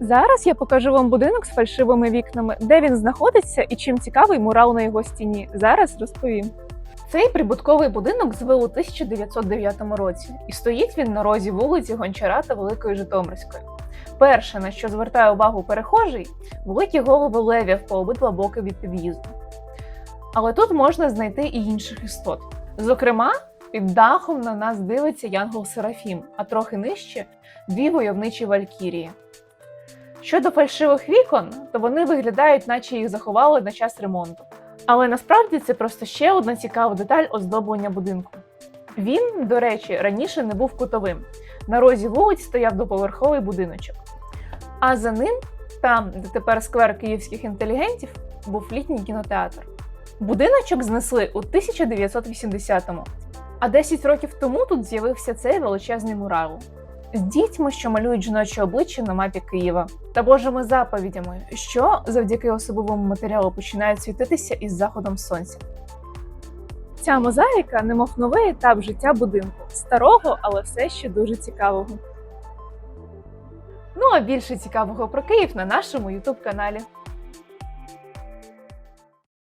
Зараз я покажу вам будинок з фальшивими вікнами, де він знаходиться і чим цікавий мурал на його стіні. Зараз розповім. Цей прибутковий будинок звели у 1909 році, і стоїть він на розі вулиці Гончара та Великої Житомирської. Перше, на що звертає увагу перехожий, великі голови левів по обидва боки від під'їзду. Але тут можна знайти і інших істот. Зокрема, під дахом на нас дивиться Янгол Серафім, а трохи нижче дві войовничі валькірії. Щодо фальшивих вікон, то вони виглядають, наче їх заховали на час ремонту. Але насправді це просто ще одна цікава деталь оздоблення будинку. Він, до речі, раніше не був кутовим. На розі вулиць стояв двоповерховий будиночок. А за ним, там, де тепер сквер київських інтелігентів, був літній кінотеатр. Будиночок знесли у 1980-му, а 10 років тому тут з'явився цей величезний мурал з дітьми, що малюють жіноче обличчя на мапі Києва, та божими заповідями, що завдяки особливому матеріалу починають світитися із заходом сонця. Ця мозаїка, немов новий етап життя будинку, старого, але все ще дуже цікавого. Ну а більше цікавого про Київ на нашому youtube каналі.